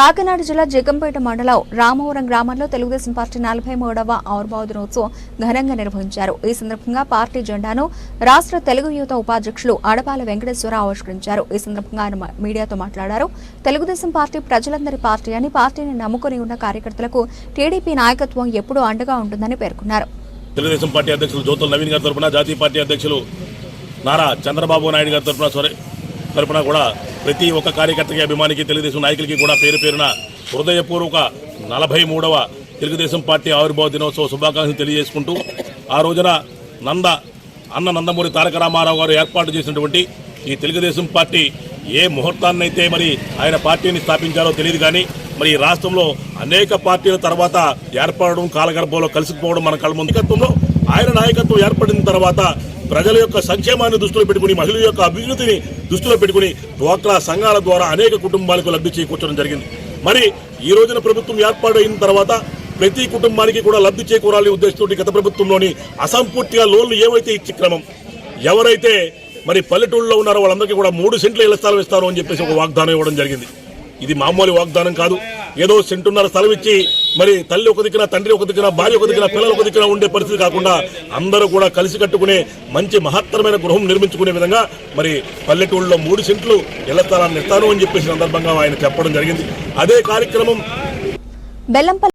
కాకినాడ జిల్లా జగంపేట మండలం రామవరం గ్రామంలో తెలుగుదేశం పార్టీ నలభై మూడవ ఆవిర్భావ దినోత్సవం ఘనంగా నిర్వహించారు. ఈ సందర్భంగా పార్టీ జెండాను రాష్ట్ర తెలుగు యువత ఉపాధ్యక్షులు అడపాల వెంకటేశ్వర ఆవిష్కరించారు. ఈ సందర్భంగా ఆయన మీడియాతో మాట్లాడారు. తెలుగుదేశం పార్టీ ప్రజలందరి పార్టీ అని పార్టీని నమ్ముకుని ఉన్న కార్యకర్తలకు టీడీపీ నాయకత్వం ఎప్పుడూ అండగా ఉంటుందని పేర్కొన్నారు. తెలుగుదేశం పార్టీ అధ్యక్షులు జ్యోతుల నవీన్ గారి తరఫున జాతీయ పార్టీ అధ్యక్షులు నారా చంద్రబాబు నాయుడు గారి తరఫున తరపున కూడా ప్రతి ఒక్క కార్యకర్తకి అభిమానికి తెలుగుదేశం నాయకులకి కూడా పేరు పేరున హృదయపూర్వక నలభై మూడవ తెలుగుదేశం పార్టీ ఆవిర్భావ దినోత్సవ శుభాకాంక్షలు తెలియజేసుకుంటూ ఆ రోజున నంద అన్న నందమూరి తారక రామారావు గారు ఏర్పాటు చేసినటువంటి ఈ తెలుగుదేశం పార్టీ ఏ ముహూర్తాన్నైతే మరి ఆయన పార్టీని స్థాపించారో తెలియదు కానీ మరి ఈ రాష్ట్రంలో అనేక పార్టీల తర్వాత ఏర్పడడం కాలగర్భంలో కలిసిపోవడం మన కళ్ళ ముందు. ఆయన నాయకత్వం ఏర్పడిన తర్వాత ప్రజల యొక్క సంక్షేమాన్ని దృష్టిలో పెట్టుకుని మహిళల యొక్క అభివృద్ధిని దృష్టిలో పెట్టుకుని డ్వాక్రా సంఘాల ద్వారా అనేక కుటుంబాలకు లబ్ధి చేకూర్చడం జరిగింది. మరి ఈ రోజున ప్రభుత్వం ఏర్పాటైన తర్వాత ప్రతి కుటుంబానికి కూడా లబ్ధి చేకూరాలని ఉద్దేశంతో గత ప్రభుత్వంలోని అసంపూర్తిగా లోన్లు ఏవైతే ఇచ్చి క్రమం ఎవరైతే మరి పల్లెటూళ్ళలో ఉన్నారో వాళ్ళందరికీ కూడా మూడు సెంట్ల ఇళ్ళ స్థలం ఇస్తారు అని చెప్పేసి ఒక వాగ్దానం ఇవ్వడం జరిగింది. ఇది మామూలు వాగ్దానం కాదు. ఏదో సెంటున్నర స్థలం ఇచ్చి మరి తల్లి ఒక దిక్కున తండ్రి ఒక దిక్కున భార్య ఒక దిక్కున పిల్లలు ఒక దిక్కున ఉండే పరిస్థితి కాకుండా అందరూ కూడా కలిసి కట్టుకునే మంచి మహత్తరమైన గృహం నిర్మించుకునే విధంగా మరి పల్లెటూళ్ళలో మూడు సెంట్లు ఇళ్ళ స్థలాన్ని ఇస్తాను అని చెప్పేసి సందర్భంగా ఆయన చెప్పడం జరిగింది. అదే కార్యక్రమం